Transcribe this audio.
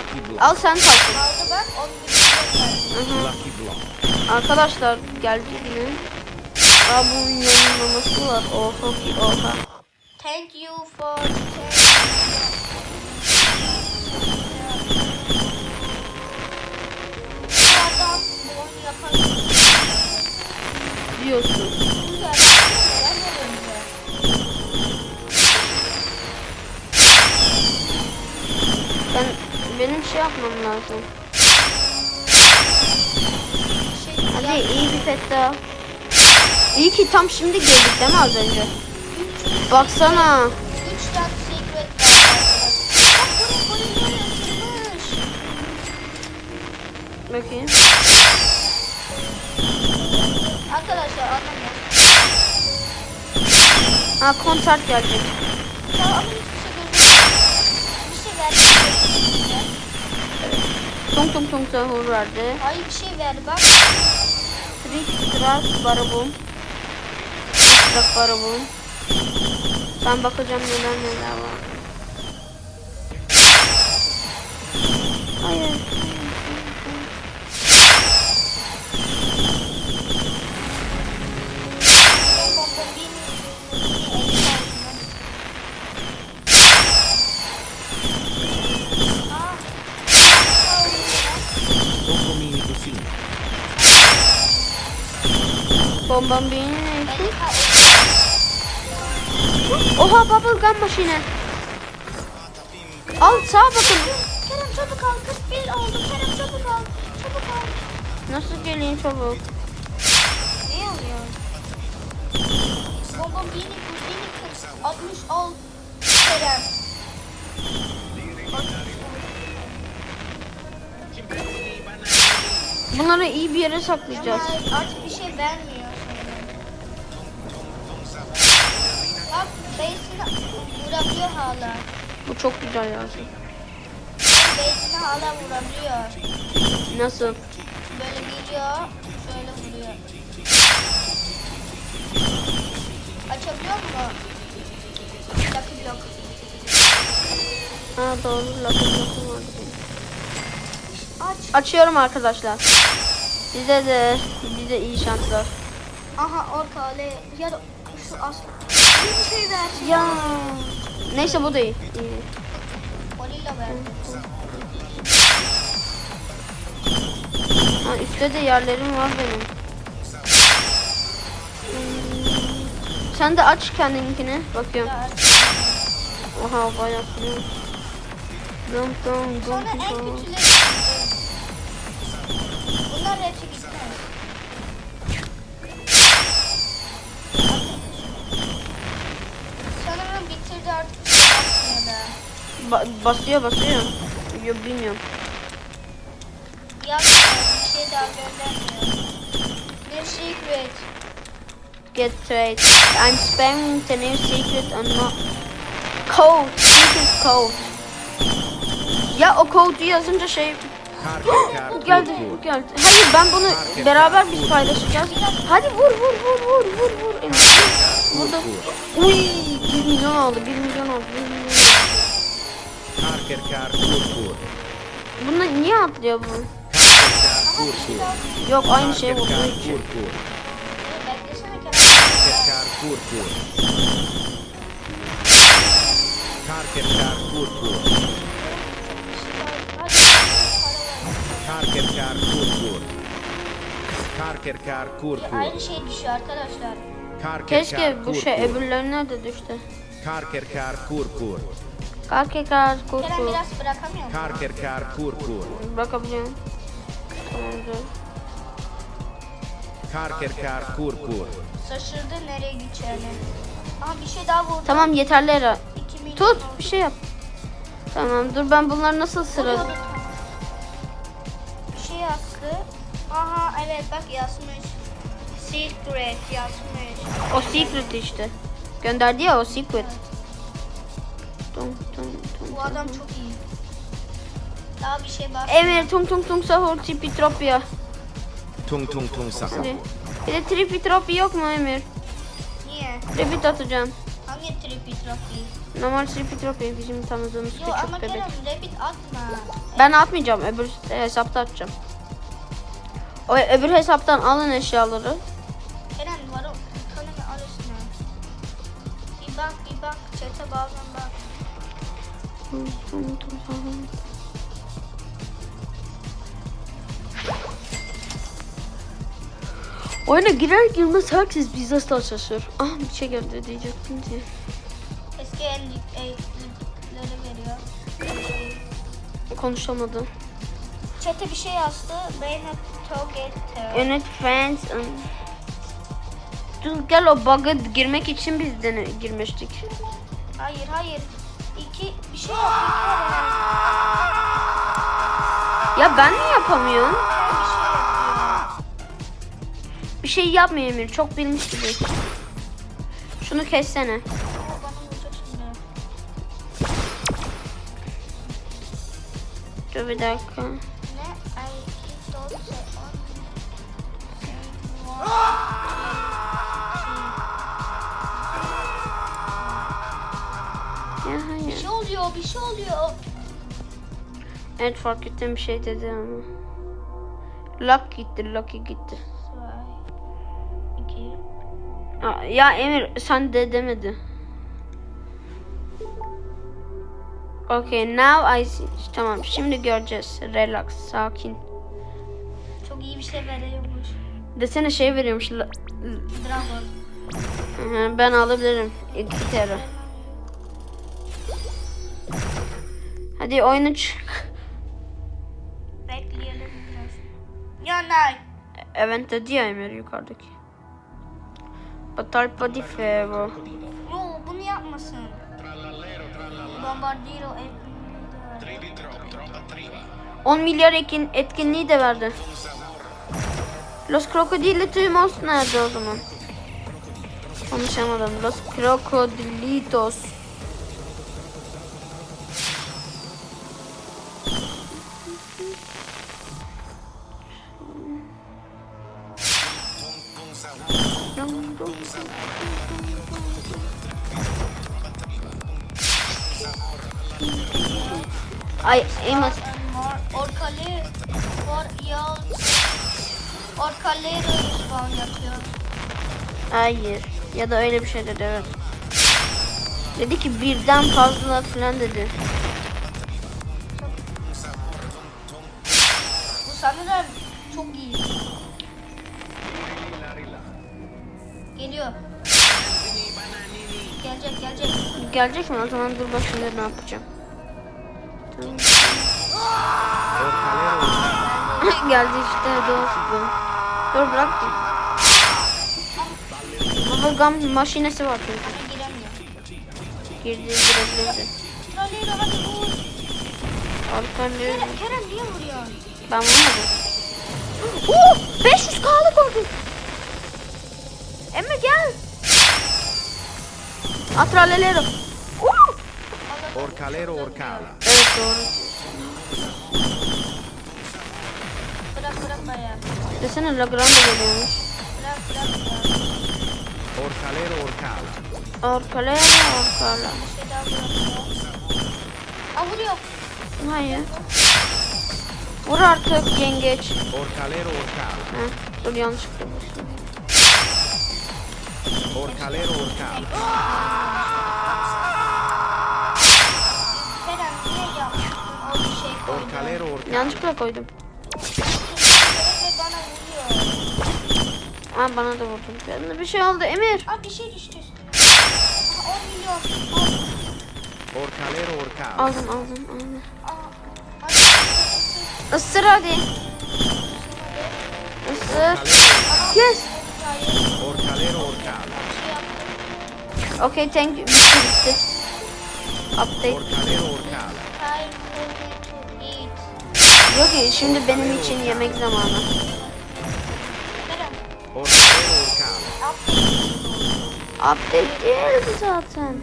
Lucky block. Al sen kalsın. Aldı bak 10 bin lira verdi. Lucky block. Arkadaşlar geldi yine. Aa bunun yayınlaması var. Oha oha. Thank you for Bu bu Diyorsun. Şey yapmam lazım. Şey, Hadi iyi bir daha. İyi ki tam şimdi geldik değil mi az önce? Baksana. 3 tane secret. Bakayım. Arkadaşlar anlamıyorum. Ha konser gelecek. Ya ama hiçbir şey görmüyorum. Bir şey verdi. Tung tung tung sahur verdi. Hayır bir şey verdi bak. Trick Track Barabum. Track Barabum. Ben bakacağım neler neler var. Ne? Beni ka- Oha bubble gun maşine. Al sağa bakın. Kerem çabuk al. 41 oldu. Kerem çabuk al. Çabuk al. Nasıl geleyim çabuk? Ne oluyor? Bomba bini bini 60 al. Kerem. Bunları iyi bir yere saklayacağız. Ama artık bir şey vermiyor. Hala. Bu çok güzel yazı. Base'ini hala vurabiliyor. Nasıl? Böyle gidiyor, şöyle vuruyor. Açabiliyor mu? Lucky block. Ha doğru lafım lafım vardı benim. Aç. Açıyorum arkadaşlar. Size de bize iyi şanslar. Aha ortalığı ya da şu as. Bir şey versin. Ya. Neyse bu verdi. Ha, üstte de yerlerim var benim. Sen de aç kendininkini. Bakıyorum. Oha bayağı. Dum dum dum dum. Ba- basıyor basıyor. Yok bilmiyorum. Yapmıyor. Bir şey daha göndermiyor. Bir secret. Get trade. I'm spamming the new secret on my code. Secret code. Ya o kodu yazınca şey bu geldi bu geldi. Hayır ben bunu beraber biz paylaşacağız. Hadi vur vur vur vur vur vur. Burada. Uy 1 milyon oldu 1 milyon oldu 1 milyon oldu. Parker car pur pur. Bunda niye atlıyor bu? Pur. Yok aynı şey bu. car pur pur. Hadi. Parker car pur pur. Parker car pur pur. Aynı şey düşüyor arkadaşlar. Keşke bu şey öbürlerine de düştü. Parker car pur pur. Kalk kar Kerem kurtu. biraz bırakamıyor mu? Parker car pur pur. Bakabiliyorum. Tamamdır. Car pur pur. Şaşırdı nereye gideceğini. Aha bir şey daha vurdu. Tamam yeterli Era. 2 milyon Tut oldu. bir şey yap. Tamam dur ben bunları nasıl sıra... Bir şey yazdı. Aha evet bak yazmış. Secret yazmış. O secret işte. Gönderdi ya o secret. Tum, tum, tum, Bu adam tum. çok iyi. Daha bir şey bak. Emir tung tung tung sahur tipitropya. Tung tung tung sahur. Bir de tripitropya yok mu Emir? Niye? Tripit atacağım. Hangi tripi tropi? Normal Trophy bizim tanıdığımız Yo ama küçük bebek. Kerem rabbit atma. Ben atmayacağım. Öbür hesapta atacağım. O öbür hesaptan alın eşyaları. Kerem var o kanını arasına. Bir bak bir bak çete bazen bak. Oyuna girer girmez herkes bize şaşır. Ah bir şey geldi diyecektim diye. Eski ellik ellikleri veriyor. Konuşamadım. Çete bir şey yazdı. Reyna Togetter. Unit friends. Dur gel o bug'a girmek için biz de girmiştik. Hayır hayır. Ya ben mi yapamıyorum? Bir şey yapmıyor Emir. Çok bilmiş gibi. Şunu kessene. Dur bir dakika. Oluyor, bir şey oluyor. Evet fark ettim bir şey dedi ama. Lock gitti, Lucky gitti. Aa, Ya Emir sen de demedi. Okay, now I see. Tamam, şimdi göreceğiz. Relax, sakin. Çok iyi bir şey veriyormuş. Desene şey veriyormuş. Dragon. Ben alabilirim. İki Hadi oyunu çık. Bekleyelim biraz. Yanay. Event dedi ya Emir yukarıdaki. Batal Padi Fero. Yo bunu yapmasın. Bombardiro etkinliği 10 milyar ekin, etkinliği de verdi. Los Crocodilitos nerede o zaman? Konuşamadım. Los Crocodilitos. Ay Amos Orkalı. For yol. Orkalı spawn yapıyor. Hayır. Ya da öyle bir şey dedi evet. Dedi ki birden fazla falan dedi. Bu sanırım çok iyi. Geliyor. Gelecek gelecek. Gelecek mi? O zaman dur bak şimdi ne yapacağım. Geldi işte dur. Dur, bırak. Bubblegum maşinesi var çünkü. Girdi girebilirdi. Trolleyle hadi vur. Arkan Kerem, niye vuruyorsun? Ben vurmadım. Oo, 500 k'lık oldu. Emre gel. Atralelero. Oo. Orcalero, Orcala. Evet doğru. Bırak bırak bayağı. Desene Lagrange geliyormuş. Bırak bırak bırak. Orcalero, Orcala. Orkalera orkala. Bir şey daha vuruyor. Aa vuruyor. Hayır. Vur artık yengeç. Orcalero, Orcala. Heh, dur yanlışlıkla bastım. Orcalero, Orcala. Kerem niye yaptın? O bir şey koydu. Orcalero, Orcala. Yanlışlıkla koydum. Kerem bana vuruyor. Aa bana da vurdun. Kendine bir şey oldu Emir. Aa bir şey düştü üstüne. Aa 10 milyon. Al. Orcalero, Orcala. Aldım aldım aldım. Aa. Hadi. Isır hadi. Isır. Yes. Hayır. Orcalero, Okay thank you. Bitti bitti. Update. Yok ki şimdi benim için yemek zamanı. Update değildi zaten.